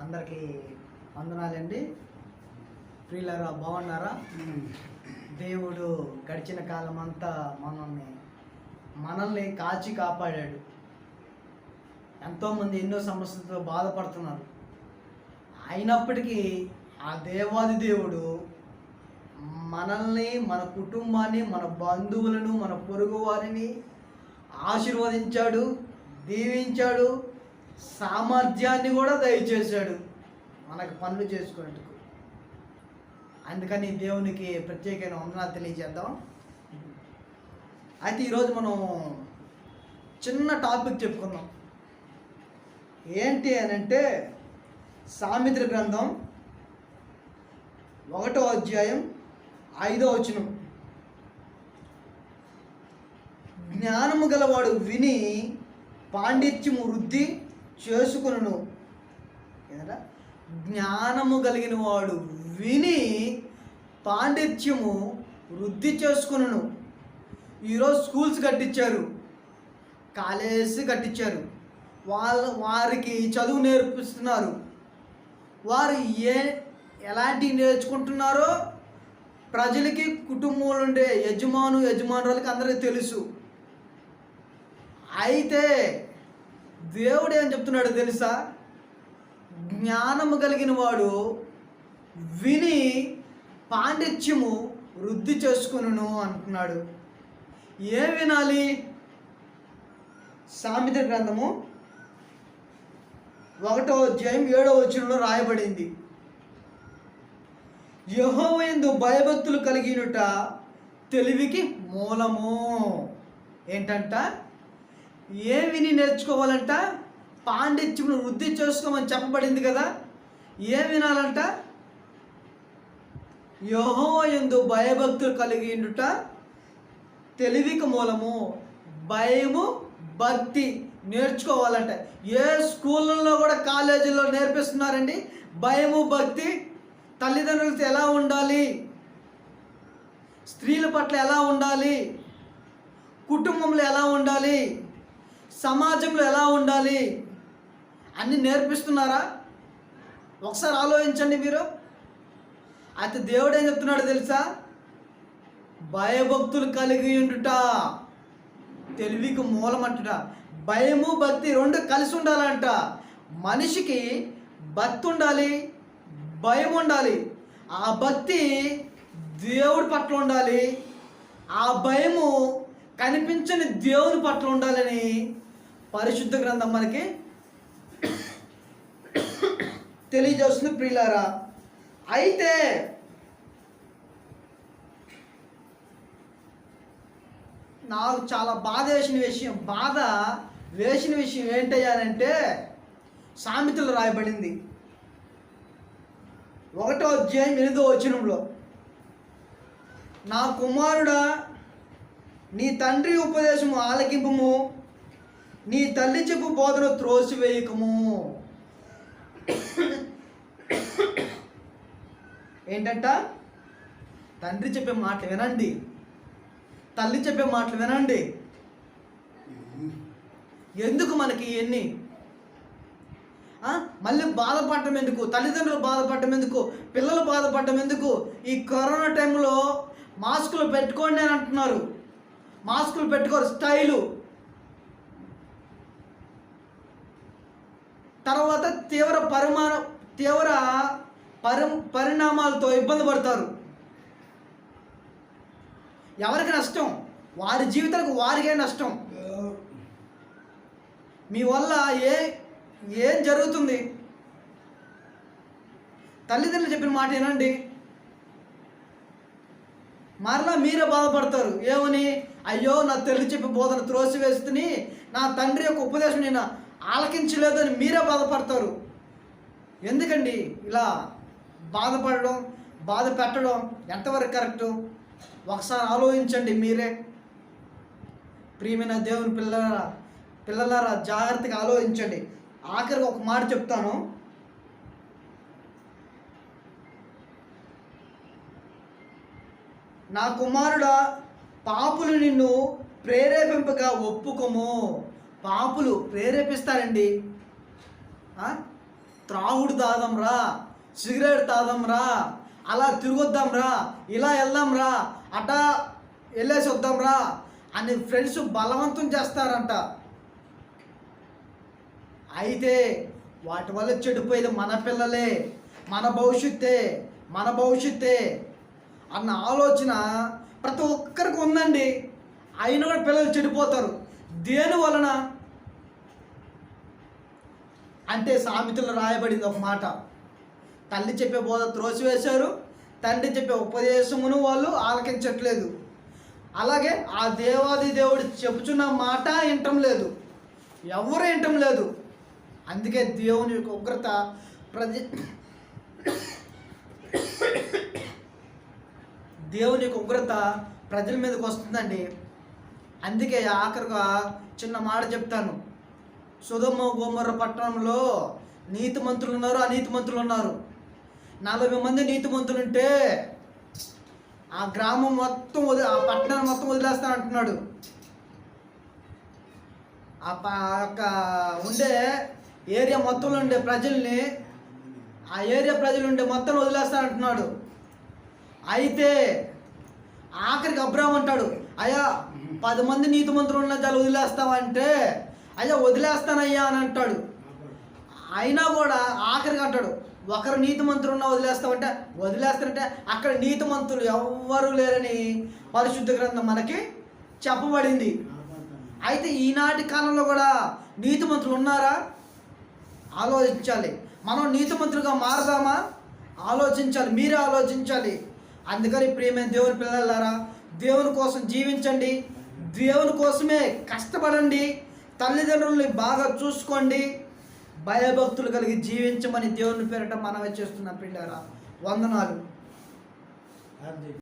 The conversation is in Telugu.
అందరికీ వందనాలండి. ఫ్రీలరా బాగున్నారా? దేవుడు గడిచిన కాలం అంతా మనల్ని మనల్ని కాచి కాపాడాడు. ఎంతోమంది ఎన్నో సమస్యలతో బాధపడుతున్నారు. అయినప్పటికీ ఆ దేవాది దేవుడు మనల్ని మన కుటుంబాన్ని మన బంధువులను మన పొరుగు వారిని ఆశీర్వదించాడు దీవించాడు సామర్థ్యాన్ని కూడా దయచేశాడు. మనకు పనులు చేసుకునేందుకు. అందుకని దేవునికి ప్రత్యేకమైన వందనాలు తెలియజేద్దాం. అయితే ఈరోజు మనం చిన్న టాపిక్ చెప్పుకుందాం. ఏంటి అని అంటే సామిత్ర గ్రంథం ఒకటో అధ్యాయం ఐదో వచనం. జ్ఞానము గలవాడు విని పాండిత్యము వృద్ధి చేసుకును జ్ఞానము కలిగిన వాడు విని పాండిత్యము వృద్ధి చేసుకును ఈరోజు స్కూల్స్ కట్టించారు. కాలేజెస్ కట్టించారు. వాళ్ళ వారికి చదువు నేర్పిస్తున్నారు. వారు ఏ ఎలాంటివి నేర్చుకుంటున్నారో ప్రజలకి కుటుంబంలో ఉండే యజమాను యజమానురాలకి అందరికీ తెలుసు. అయితే దేవుడు ఏం చెప్తున్నాడు తెలుసా? జ్ఞానము కలిగిన వాడు విని పాండిత్యము వృద్ధి చేసుకును అంటున్నాడు. ఏం వినాలి? సామెత గ్రంథము ఒకటో అధ్యాయం ఏడో వచనంలో రాయబడింది. యహోవైందు భయభక్తులు కలిగినట తెలివికి మూలము. ఏంటంట? ఏ విని నేర్చుకోవాలంట? పాండిత్యమును వృద్ధి చేసుకోమని చెప్పబడింది కదా. ఏ వినాలంట? యహోవయందు భయభక్తులు కలిగిండుట తెలివికి మూలము భయము భక్తి నేర్చుకోవాలంట. ఏ స్కూళ్ళల్లో కూడా కాలేజీల్లో నేర్పిస్తున్నారండి? భయము భక్తి తల్లిదండ్రులతో ఎలా ఉండాలి? స్త్రీల పట్ల ఎలా ఉండాలి? కుటుంబంలో ఎలా ఉండాలి? సమాజంలో ఎలా ఉండాలి? అన్నీ నేర్పిస్తున్నారా? ఒకసారి ఆలోచించండి మీరు. అయితే దేవుడు ఏం చెప్తున్నాడు తెలుసా? భయభక్తులు కలిగి ఉండుట తెలివికి మూలమంటుట. భయము భక్తి రెండు కలిసి ఉండాలంట. మనిషికి భక్తి ఉండాలి భయం ఉండాలి. ఆ భక్తి దేవుడి పట్ల ఉండాలి. ఆ భయము కనిపించని దేవుని పట్ల ఉండాలని పరిశుద్ధ గ్రంథం మనకి తెలియజేస్తుంది ప్రియులారా. అయితే నాకు చాలా బాధ వేసిన విషయం బాధ వేసిన విషయం ఏంటయ్యానంటే సామెతలు రాయబడింది. ఒకటో అధ్యాయం ఎనిమిదో వచనంలో నా కుమారుడా నీ తండ్రి ఉపదేశము ఆలకింపము నీ తల్లి చెప్పు బోధన త్రోసివేయకము. ఏంటంట? తండ్రి చెప్పే మాటలు వినండి. తల్లి చెప్పే మాటలు వినండి. ఎందుకు మనకి ఇవన్నీ మళ్ళీ బాధపడటం ఎందుకు? తల్లిదండ్రులు బాధపడటం ఎందుకు? పిల్లలు బాధపడటం ఎందుకు? ఈ కరోనా టైంలో మాస్కులు పెట్టుకోండి అని అంటున్నారు. మాస్కులు పెట్టుకోరు స్టైలు. తర్వాత తీవ్ర పరిమాణ తీవ్ర పరి పరిణామాలతో ఇబ్బంది పడతారు. ఎవరికి నష్టం? వారి జీవితాలకు వారికే నష్టం. మీ వల్ల ఏ ఏం జరుగుతుంది? తల్లిదండ్రులు చెప్పిన మాట ఏనండి మరలా మీరే బాధపడతారు. ఏమని? అయ్యో నా తల్లి చెప్పి బోధన త్రోసివేస్తుని నా తండ్రి యొక్క ఉపదేశం నేను ఆలకించలేదని మీరే బాధపడతారు. ఎందుకండి ఇలా బాధపడడం బాధ పెట్టడం ఎంతవరకు కరెక్టు? ఒకసారి ఆలోచించండి మీరే. ప్రియమైన దేవుని పిల్లలారా పిల్లలారా జాగ్రత్తగా ఆలోచించండి. ఆఖరికి ఒక మాట చెప్తాను. నా కుమారుడా పాపులు నిన్ను ప్రేరేపింపగా ఒప్పుకోము. పాపులు ప్రేరేపిస్తారండి. త్రావుడు త్రాగుడు తాగంరా సిగరెట్ తాదంరా అలా తిరగొద్దాంరా ఇలా వెళ్దాంరా అటా వెళ్ళేసి వద్దాంరా అని ఫ్రెండ్స్ బలవంతం చేస్తారంట. అయితే వాటి వల్ల చెడిపోయేది మన పిల్లలే మన భవిష్యత్తే మన భవిష్యత్తే అన్న ఆలోచన ప్రతి ఒక్కరికి ఉందండి. అయినా కూడా పిల్లలు చెడిపోతారు. దేని వలన? అంటే సామెతలు రాయబడింది ఒక మాట. తల్లి చెప్పే బోధ త్రోసివేశారు తండ్రి చెప్పే ఉపదేశమును వాళ్ళు ఆలకించట్లేదు. అలాగే ఆ దేవాది దేవుడు చెప్పుచున్న మాట వినటం లేదు. ఎవరు వినటం లేదు. అందుకే దేవుని యొక్క ఉగ్రత ప్రతి దేవుని యొక్క ఉగ్రత ప్రజల మీదకి వస్తుందండి. అందుకే ఆఖరుగా చిన్న మాట చెప్తాను. సుధమ్మ గోమర పట్టణంలో నీతి మంత్రులు ఉన్నారు అనీతి మంత్రులు ఉన్నారు. నలభై మంది నీతి మంత్రులు ఉంటే ఆ గ్రామం మొత్తం వదిలి ఆ పట్టణాన్ని మొత్తం వదిలేస్తాను అంటున్నాడు. ఆ యొక్క ఉండే ఏరియా మొత్తంలో ఉండే ప్రజల్ని ఆ ఏరియా ప్రజలు ఉండే మొత్తం వదిలేస్తాను అంటున్నాడు. అయితే ఆఖరికి అబ్రామ్ అంటాడు అయ్యా పది మంది నీతి మంత్రులు ఉన్న చాలా వదిలేస్తామంటే అయ్యా వదిలేస్తానయ్యా అని అంటాడు. అయినా కూడా ఆఖరికి అంటాడు ఒకరు నీతి మంత్రులు ఉన్నా వదిలేస్తామంటే వదిలేస్తారంటే అక్కడ నీతి మంత్రులు ఎవ్వరూ లేరని పరిశుద్ధ గ్రంథం మనకి చెప్పబడింది. అయితే ఈనాటి కాలంలో కూడా నీతి మంత్రులు ఉన్నారా? ఆలోచించాలి. మనం నీతి మంత్రులుగా మారదామా? ఆలోచించాలి. మీరే ఆలోచించాలి. అందుకని ప్రియమైన దేవుని పిల్లలారా దేవుని కోసం జీవించండి. దేవుని కోసమే కష్టపడండి తల్లిదండ్రుల్ని బాగా చూసుకోండి. భయభక్తులు కలిగి జీవించమని దేవుని పేరట మనమే చేస్తున్న పిల్లరా వందనాలు.